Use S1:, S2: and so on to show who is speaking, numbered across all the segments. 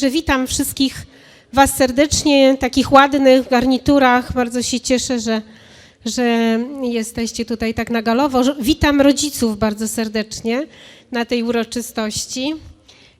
S1: Że witam wszystkich Was serdecznie, takich ładnych w garniturach. Bardzo się cieszę, że, że jesteście tutaj tak na galowo. Witam rodziców bardzo serdecznie na tej uroczystości.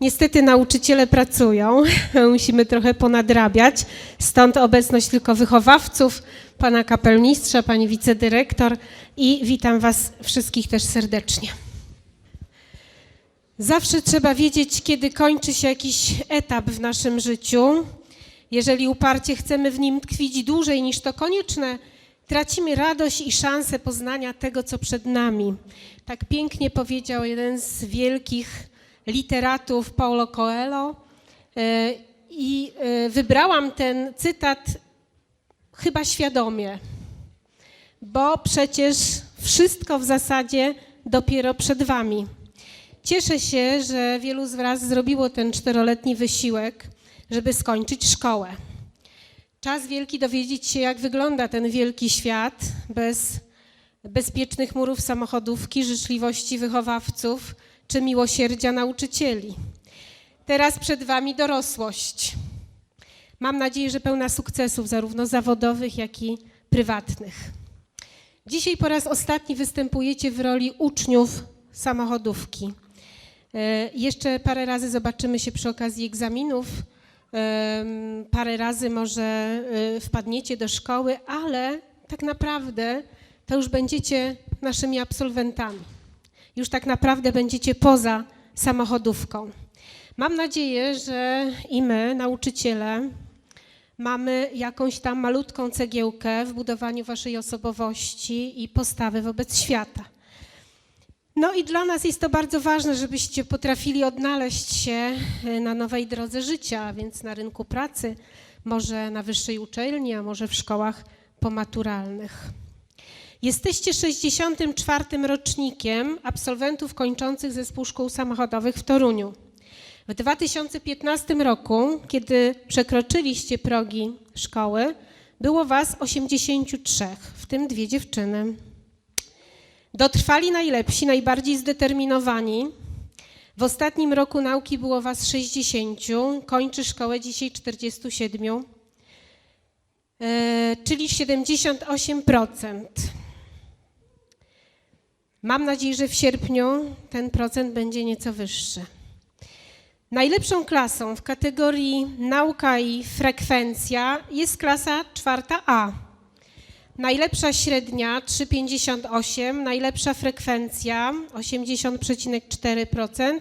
S1: Niestety nauczyciele pracują, musimy trochę ponadrabiać, stąd obecność tylko wychowawców, pana kapelmistrza, pani wicedyrektor i witam Was wszystkich też serdecznie. Zawsze trzeba wiedzieć, kiedy kończy się jakiś etap w naszym życiu. Jeżeli uparcie chcemy w nim tkwić dłużej niż to konieczne, tracimy radość i szansę poznania tego, co przed nami. Tak pięknie powiedział jeden z wielkich literatów, Paulo Coelho. E, I e, wybrałam ten cytat chyba świadomie, bo przecież wszystko w zasadzie dopiero przed Wami. Cieszę się, że wielu z Was zrobiło ten czteroletni wysiłek, żeby skończyć szkołę. Czas wielki dowiedzieć się, jak wygląda ten wielki świat bez bezpiecznych murów samochodówki, życzliwości wychowawców czy miłosierdzia nauczycieli. Teraz przed Wami dorosłość. Mam nadzieję, że pełna sukcesów, zarówno zawodowych, jak i prywatnych. Dzisiaj po raz ostatni występujecie w roli uczniów samochodówki. E, Jeszcze parę razy zobaczymy się przy okazji egzaminów. Parę razy może e, wpadniecie do szkoły, ale tak naprawdę to już będziecie naszymi absolwentami. Już tak naprawdę będziecie poza samochodówką. Mam nadzieję, że i my, nauczyciele, mamy jakąś tam malutką cegiełkę w budowaniu waszej osobowości i postawy wobec świata. No i dla nas jest to bardzo ważne, żebyście potrafili odnaleźć się e, na nowej drodze życia, więc na rynku pracy, może na wyższej uczelni, a może w szkołach pomaturalnych. Jesteście 64. rocznikiem absolwentów kończących zespół szkół samochodowych w Toruniu. W 2015 roku, kiedy przekroczyliście progi szkoły, było was 83, w tym dwie dziewczyny. Dotrwali najlepsi, najbardziej zdeterminowani. W ostatnim roku nauki było was 60, kończy szkołę dzisiaj 47, e, czyli 78%. Mam nadzieję, że w sierpniu ten procent będzie nieco wyższy. Najlepszą klasą w kategorii nauka i frekwencja jest klasa czwarta A. Najlepsza średnia 3,58, najlepsza frekwencja 80,4%,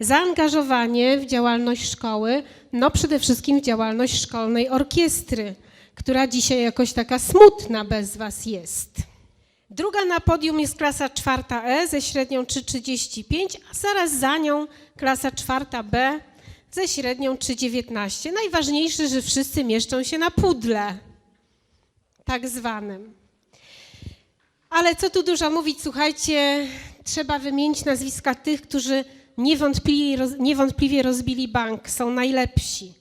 S1: zaangażowanie w działalność szkoły, no przede wszystkim w działalność szkolnej orkiestry, która dzisiaj jakoś taka smutna bez Was jest. Druga na podium jest klasa czwarta E ze średnią 3,35, a zaraz za nią klasa czwarta B ze średnią 3,19. Najważniejsze, że wszyscy mieszczą się na pudle tak zwanym. Ale co tu dużo mówić, słuchajcie, trzeba wymienić nazwiska tych, którzy niewątpliwie, niewątpliwie rozbili bank, są najlepsi.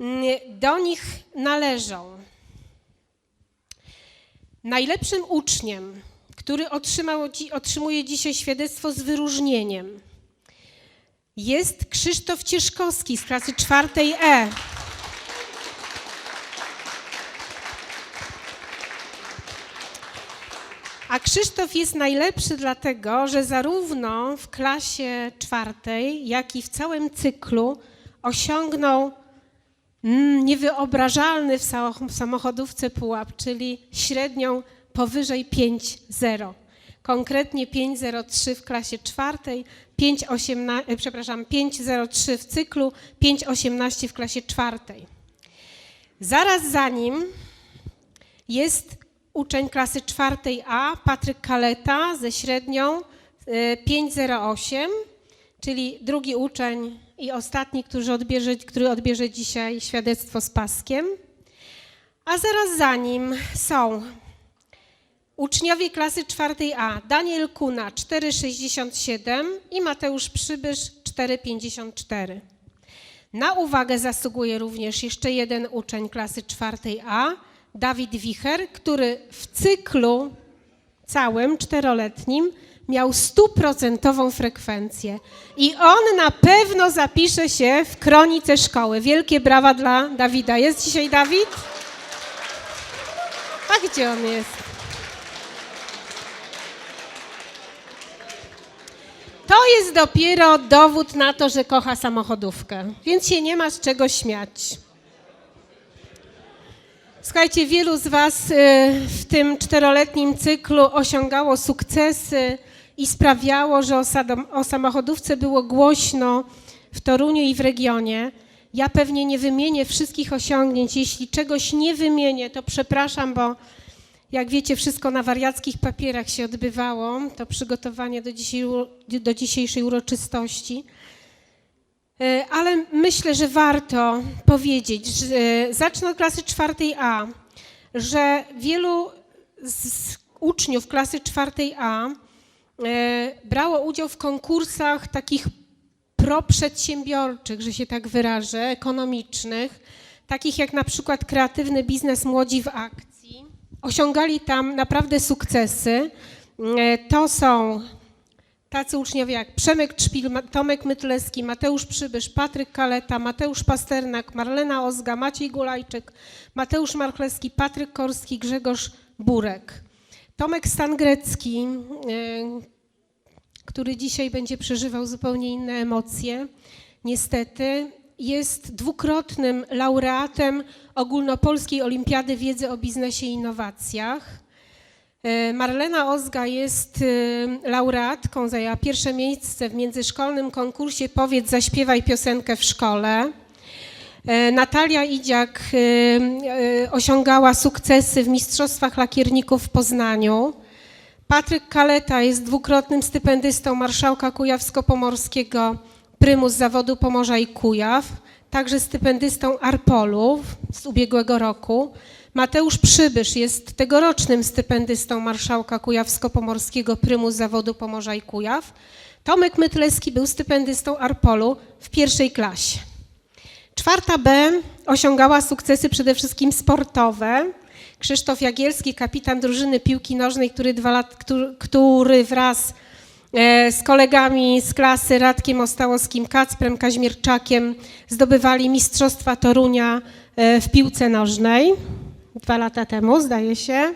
S1: Mm, Do nich należą najlepszym uczniem, który otrzymał, otrzymuje dzisiaj świadectwo z wyróżnieniem, jest Krzysztof Cieszkowski z klasy czwartej E. A Krzysztof jest najlepszy dlatego, że zarówno w klasie czwartej, jak i w całym cyklu osiągnął mm, niewyobrażalny w sa- w samochodówce pułap, czyli średnią powyżej 5,0. Konkretnie 5,03 w klasie czwartej, 5,18, e, przepraszam, 5,03 w cyklu, 5,18 w klasie czwartej. Zaraz za nim jest uczeń klasy czwartej A, Patryk Kaleta ze średnią e, 508, czyli drugi uczeń i ostatni, który odbierze, który odbierze dzisiaj świadectwo z paskiem. A zaraz za nim są uczniowie klasy czwartej A, Daniel Kuna 4,67 i Mateusz Przybysz 4,54. Na uwagę zasługuje również jeszcze jeden uczeń klasy czwartej A, Dawid Wicher, który w cyklu całym czteroletnim miał stuprocentową frekwencję. I on na pewno zapisze się w kronice szkoły. Wielkie brawa dla Dawida. Jest dzisiaj Dawid? A gdzie on jest? To jest dopiero dowód na to, że kocha samochodówkę, więc się nie ma z czego śmiać. Słuchajcie, wielu z Was y, w tym czteroletnim cyklu osiągało sukcesy i sprawiało, że o, samochodówce było głośno w Toruniu i w regionie. Ja pewnie nie wymienię wszystkich osiągnięć. Jeśli czegoś nie wymienię, to przepraszam, bo jak wiecie, wszystko na wariackich papierach się odbywało, to przygotowanie do dzisiejszej uroczystości. E, Ale myślę, że warto powiedzieć, że zacznę od klasy czwartej A, że wielu z uczniów klasy czwartej A e, brało udział w konkursach takich proprzedsiębiorczych, że się tak wyrażę, ekonomicznych, takich jak na przykład kreatywny biznes Młodzi w akcji. Osiągali tam naprawdę sukcesy. E, To są tacy uczniowie jak Przemek Trzpil, Tomek Mytlewski, Mateusz Przybysz, Patryk Kaleta, Mateusz Pasternak, Marlena Ozga, Maciej Gulajczyk, Mateusz Marchlewski, Patryk Korski, Grzegorz Burek. Tomek Stangrecki, e, który dzisiaj będzie przeżywał zupełnie inne emocje, niestety, jest dwukrotnym laureatem Ogólnopolskiej Olimpiady Wiedzy o Biznesie i Innowacjach. E, Marlena Ozga jest e, laureatką, zajęła pierwsze miejsce w międzyszkolnym konkursie Powiedz, zaśpiewaj piosenkę w szkole. E, Natalia Idziak osiągała sukcesy w Mistrzostwach Lakierników w Poznaniu. Patryk Kaleta jest dwukrotnym stypendystą Marszałka Kujawsko-Pomorskiego, prymus zawodu Pomorza i Kujaw, także stypendystą Arpolu z ubiegłego roku. Mateusz Przybysz jest tegorocznym stypendystą Marszałka Kujawsko-Pomorskiego, prymus zawodu Pomorza i Kujaw. Tomek Mytlewski był stypendystą Arpolu w pierwszej klasie. Czwarta B osiągała sukcesy przede wszystkim sportowe. Krzysztof Jagielski, kapitan drużyny piłki nożnej, który, dwa lat, który, który wraz e, z kolegami z klasy Radkiem Ostałowskim, Kacprem Kaźmierczakiem zdobywali Mistrzostwa Torunia e, w piłce nożnej dwa lata temu, zdaje się.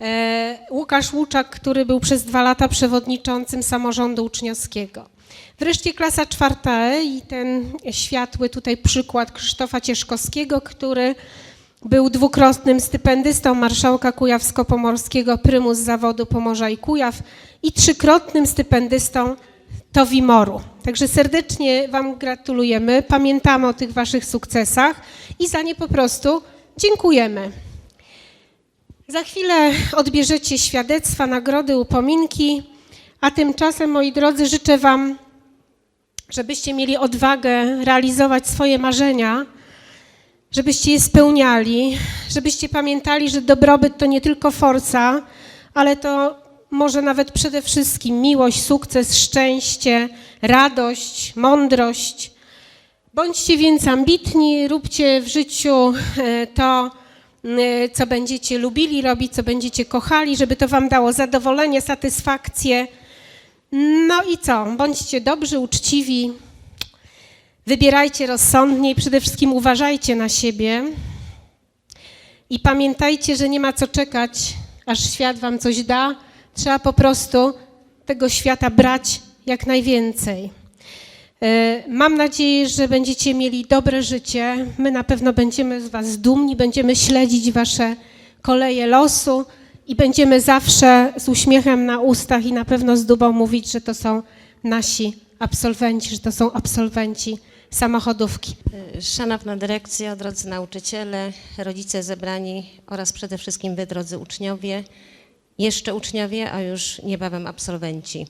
S1: E, Łukasz Łuczak, który był przez dwa lata przewodniczącym samorządu uczniowskiego. Wreszcie klasa czwarta E i ten światły tutaj przykład Krzysztofa Cieszkowskiego, który był dwukrotnym stypendystą Marszałka Kujawsko-Pomorskiego, prymus zawodu Pomorza i Kujaw i trzykrotnym stypendystą Towimoru. Także serdecznie Wam gratulujemy, pamiętamy o tych Waszych sukcesach i za nie po prostu dziękujemy. Za chwilę odbierzecie świadectwa, nagrody, upominki, a tymczasem, moi drodzy, życzę Wam, żebyście mieli odwagę realizować swoje marzenia, żebyście je spełniali, żebyście pamiętali, że dobrobyt to nie tylko forca, ale to może nawet przede wszystkim miłość, sukces, szczęście, radość, mądrość. Bądźcie więc ambitni, róbcie w życiu e, to, e, co będziecie lubili robić, co będziecie kochali, żeby to Wam dało zadowolenie, satysfakcję. No i co? Bądźcie dobrzy, uczciwi, wybierajcie rozsądnie i przede wszystkim uważajcie na siebie. I pamiętajcie, że nie ma co czekać, aż świat Wam coś da. Trzeba po prostu tego świata brać jak najwięcej. E, Mam nadzieję, że będziecie mieli dobre życie. My na pewno będziemy z Was dumni, będziemy śledzić Wasze koleje losu i będziemy zawsze z uśmiechem na ustach i na pewno z dumą mówić, że to są nasi absolwenci, że to są absolwenci samochodówki.
S2: Szanowna dyrekcja, drodzy nauczyciele, rodzice zebrani oraz przede wszystkim wy, drodzy uczniowie, jeszcze uczniowie, a już niebawem absolwenci.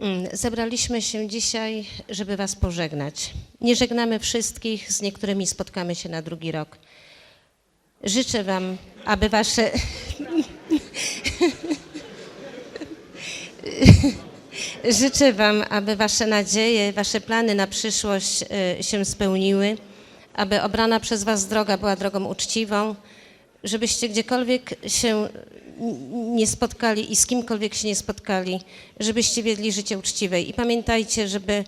S2: Mm, Zebraliśmy się dzisiaj, żeby Was pożegnać. Nie żegnamy wszystkich, z niektórymi spotkamy się na drugi rok. Życzę Wam, aby Wasze. Życzę Wam, aby Wasze nadzieje, Wasze plany na przyszłość y, się spełniły, aby obrana przez Was droga była drogą uczciwą, żebyście gdziekolwiek się nie spotkali i z kimkolwiek się nie spotkali, żebyście wiedli życie uczciwe. I pamiętajcie, żeby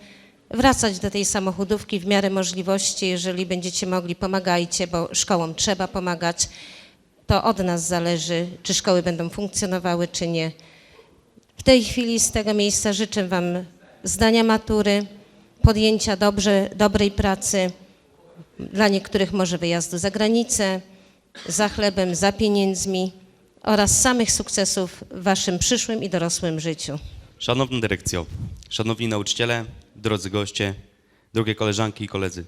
S2: wracać do tej samochodówki w miarę możliwości, jeżeli będziecie mogli, pomagajcie, bo szkołom trzeba pomagać. To od nas zależy, czy szkoły będą funkcjonowały, czy nie. W tej chwili z tego miejsca życzę Wam zdania matury, podjęcia dobrze, dobrej pracy, dla niektórych może wyjazdu za granicę, za chlebem, za pieniędzmi oraz samych sukcesów w Waszym przyszłym i dorosłym życiu.
S3: Szanowna dyrekcjo, szanowni nauczyciele, drodzy goście, drogie koleżanki i koledzy.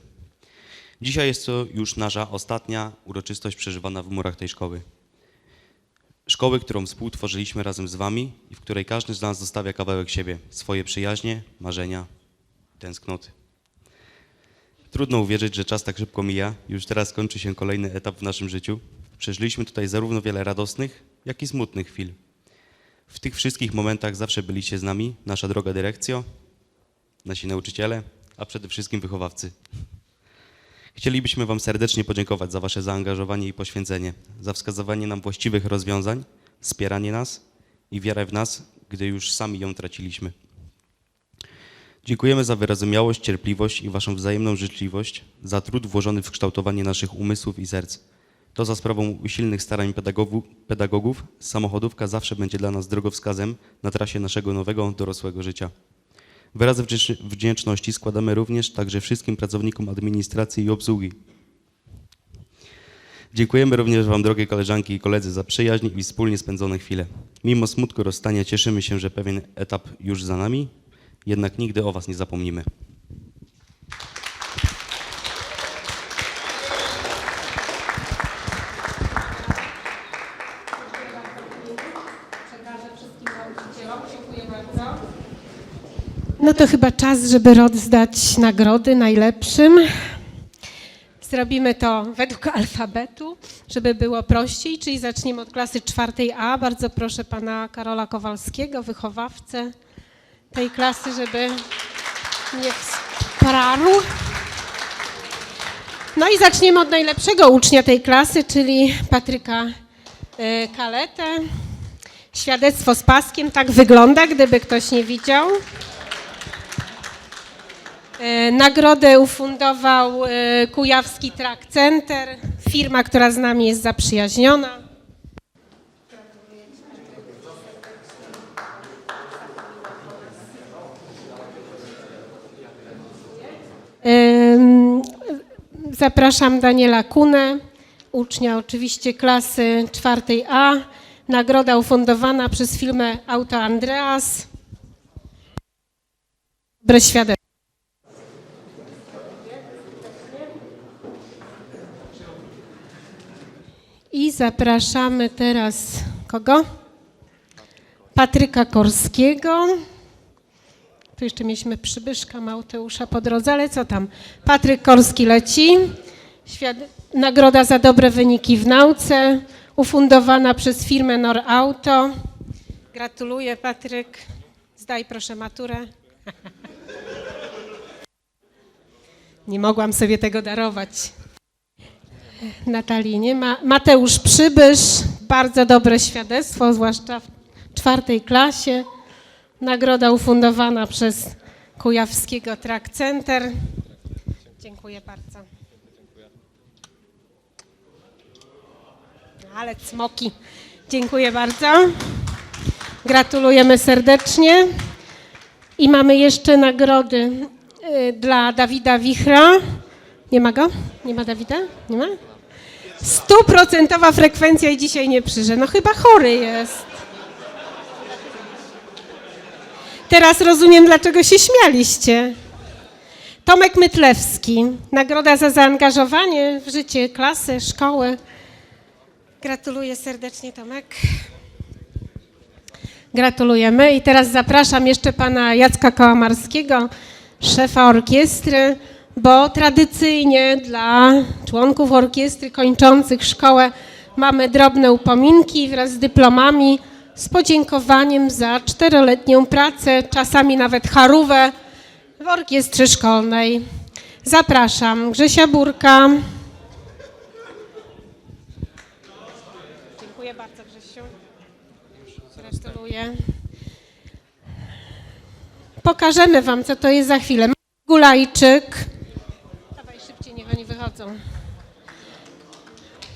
S3: Dzisiaj jest to już nasza ostatnia uroczystość przeżywana w murach tej szkoły. Szkoły, którą współtworzyliśmy razem z Wami i w której każdy z nas zostawia kawałek siebie, swoje przyjaźnie, marzenia, tęsknoty. Trudno uwierzyć, że czas tak szybko mija. Już teraz kończy się kolejny etap w naszym życiu. Przeżyliśmy tutaj zarówno wiele radosnych, jak i smutnych chwil. W tych wszystkich momentach zawsze byliście z nami, nasza droga dyrekcjo, nasi nauczyciele, a przede wszystkim wychowawcy. Chcielibyśmy Wam serdecznie podziękować za Wasze zaangażowanie i poświęcenie, za wskazywanie nam właściwych rozwiązań, wspieranie nas i wiarę w nas, gdy już sami ją traciliśmy. Dziękujemy za wyrozumiałość, cierpliwość i Waszą wzajemną życzliwość, za trud włożony w kształtowanie naszych umysłów i serc. To za sprawą usilnych starań pedagogów samochodówka zawsze będzie dla nas drogowskazem na trasie naszego nowego, dorosłego życia. Wyrazy wdzięcz- wdzięczności składamy również także wszystkim pracownikom administracji i obsługi. Dziękujemy również Wam, drogie koleżanki i koledzy, za przyjaźń i wspólnie spędzone chwile. Mimo smutku rozstania cieszymy się, że pewien etap już za nami, jednak nigdy o Was nie zapomnimy.
S1: No to chyba czas, żeby rozdać nagrody najlepszym. Zrobimy to według alfabetu, żeby było prościej, czyli zaczniemy od klasy czwartej A. Bardzo proszę pana Karola Kowalskiego, wychowawcę tej klasy, żeby mnie wsparł. No i zaczniemy od najlepszego ucznia tej klasy, czyli Patryka e, Kaletę. Świadectwo z paskiem, tak wygląda, gdyby ktoś nie widział. E, Nagrodę ufundował e, Kujawski Track Center, firma, która z nami jest zaprzyjaźniona. Zapraszam Daniela Kunę, ucznia oczywiście klasy czwartej A. Nagroda ufundowana przez firmę Auto Andreas. Dobre świadectwo. I zapraszamy teraz kogo? Patryka Korskiego. Tu jeszcze mieliśmy przybyszka Małteusza po drodze, ale co tam? Patryk Korski leci. Nagroda za dobre wyniki w nauce, ufundowana przez firmę Norauto. Gratuluję, Patryk. Zdaj proszę maturę. Nie mogłam sobie tego darować. Natalii nie ma. Mateusz Przybysz, bardzo dobre świadectwo, zwłaszcza w czwartej klasie. Nagroda ufundowana przez Kujawskiego Track Center. Dziękuję bardzo. Ale cmoki. Dziękuję bardzo. Gratulujemy serdecznie. I mamy jeszcze nagrody y, dla Dawida Wichra. Nie ma go? Nie ma Dawida? Nie ma? Stuprocentowa frekwencja i dzisiaj nie przyjdzie. No chyba chory jest. Teraz rozumiem, dlaczego się śmialiście. Tomek Mytlewski. Nagroda za zaangażowanie w życie klasy, szkoły. Gratuluję serdecznie, Tomek. Gratulujemy. I teraz zapraszam jeszcze pana Jacka Kałamarskiego, szefa orkiestry, bo tradycyjnie dla członków orkiestry kończących szkołę mamy drobne upominki wraz z dyplomami z podziękowaniem za czteroletnią pracę, czasami nawet charówę w orkiestrze szkolnej. Zapraszam Grzesia Burka. Dziękuję bardzo Grzesiu. Gratuluję. Pokażemy Wam, co to jest za chwilę. Gulajczyk. Dawaj szybciej, niech oni wychodzą.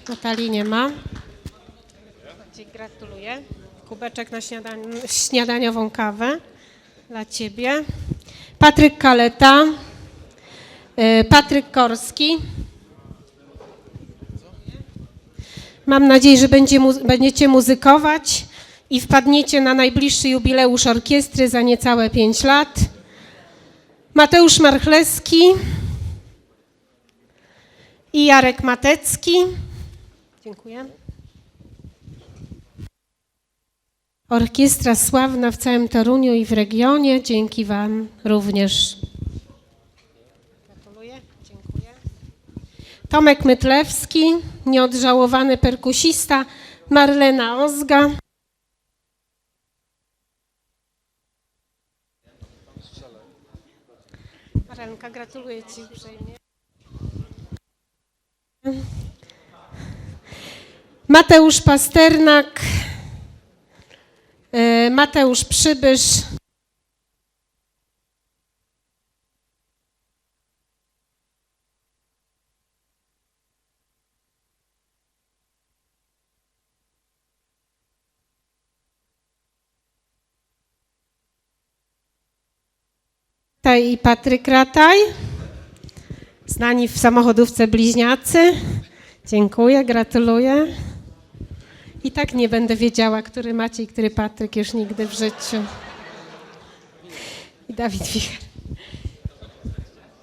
S1: Natalii nie ma. Gratuluję. Kubeczek na śniadaniową kawę dla Ciebie. Patryk Kaleta. y, Patryk Korski. Mam nadzieję, że będzie, mu- będziecie muzykować i wpadniecie na najbliższy jubileusz orkiestry za niecałe 5 lat. Mateusz Marchlewski i Jarek Matecki. Dziękuję. Orkiestra sławna w całym Toruniu i w regionie. Dzięki Wam również. Gratuluję. Dziękuję. Tomek Mytlewski, nieodżałowany perkusista, Marlena Ozga. Marlenka, gratuluję Ci uprzejmie. Mateusz Pasternak, Mateusz Przybysz, i Patryk Rataj, znani w samochodówce bliźniacy. Dziękuję, gratuluję. I tak nie będę wiedziała, który Maciej, który Patryk już nigdy w życiu. I Dawid Wicher.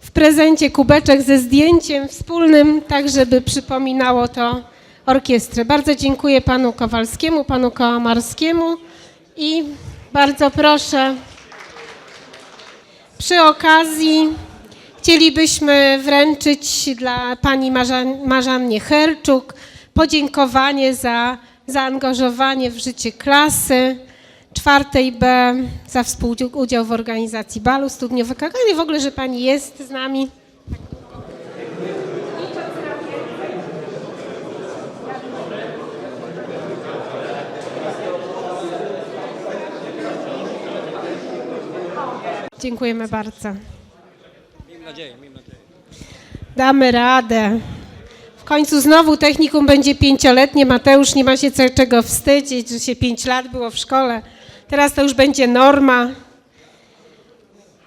S1: W prezencie kubeczek ze zdjęciem wspólnym, tak żeby przypominało to orkiestrę. Bardzo dziękuję panu Kowalskiemu, panu Kołamarskiemu i bardzo proszę przy okazji chcielibyśmy wręczyć dla pani Marzan- Marzannie Herczuk podziękowanie za zaangażowanie w życie klasy czwartej B, za współudział w organizacji balu studniowego i w ogóle, że pani jest z nami. Dziękujemy bardzo. Damy radę. Końcu znowu technikum będzie pięcioletnie. Mateusz nie ma się czego wstydzić, że się pięć lat było w szkole. Teraz to już będzie norma.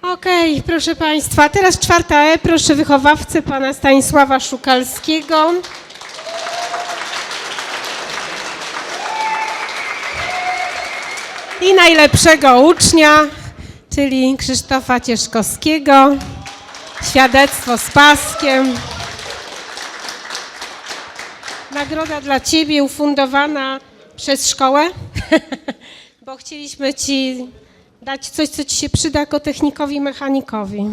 S1: Okej, proszę Państwa. Teraz czwarta E. Proszę wychowawcę pana Stanisława Szukalskiego. I najlepszego ucznia, czyli Krzysztofa Cieszkowskiego. Świadectwo z paskiem. Nagroda dla Ciebie ufundowana przez szkołę, bo chcieliśmy Ci dać coś, co Ci się przyda jako technikowi, mechanikowi.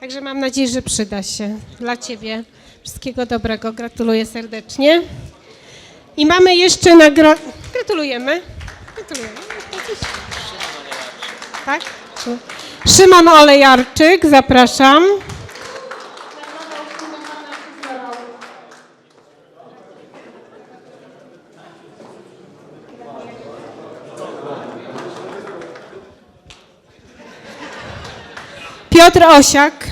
S1: Także mam nadzieję, że przyda się dla Ciebie. Wszystkiego dobrego. Gratuluję serdecznie. I mamy jeszcze nagrodę. Gratulujemy. Gratulujemy. Tak? Szymon Olejarczyk, zapraszam. Piotr Osiak.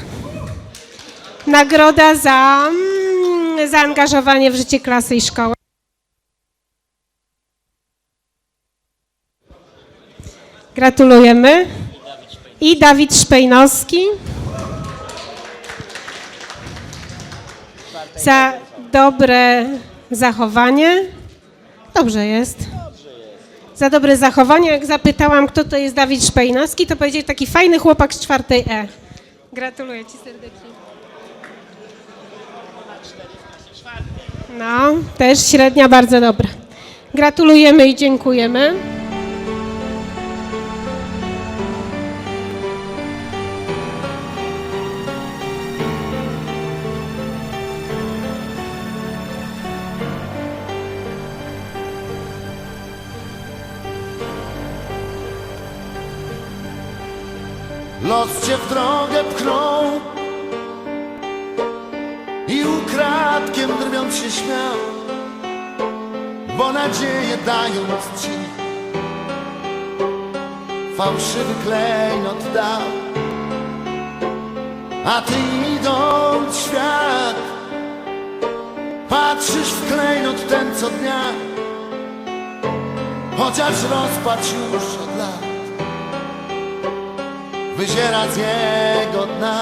S1: Nagroda za mm, zaangażowanie w życie klasy i szkoły. Gratulujemy. I Dawid Szpejnowski. Za dobre zachowanie. Dobrze jest. Za dobre zachowanie. Jak zapytałam, kto to jest Dawid Szpejnowski, to powiedzieli taki fajny chłopak z czwartej E. Gratuluję Ci serdecznie. No, też średnia bardzo dobra. Gratulujemy i dziękujemy.
S4: Fałszywy klejnot dał. A ty idąc świat, patrzysz w klejnot ten co dnia, chociaż rozpacz już od lat wyziera z jego dna.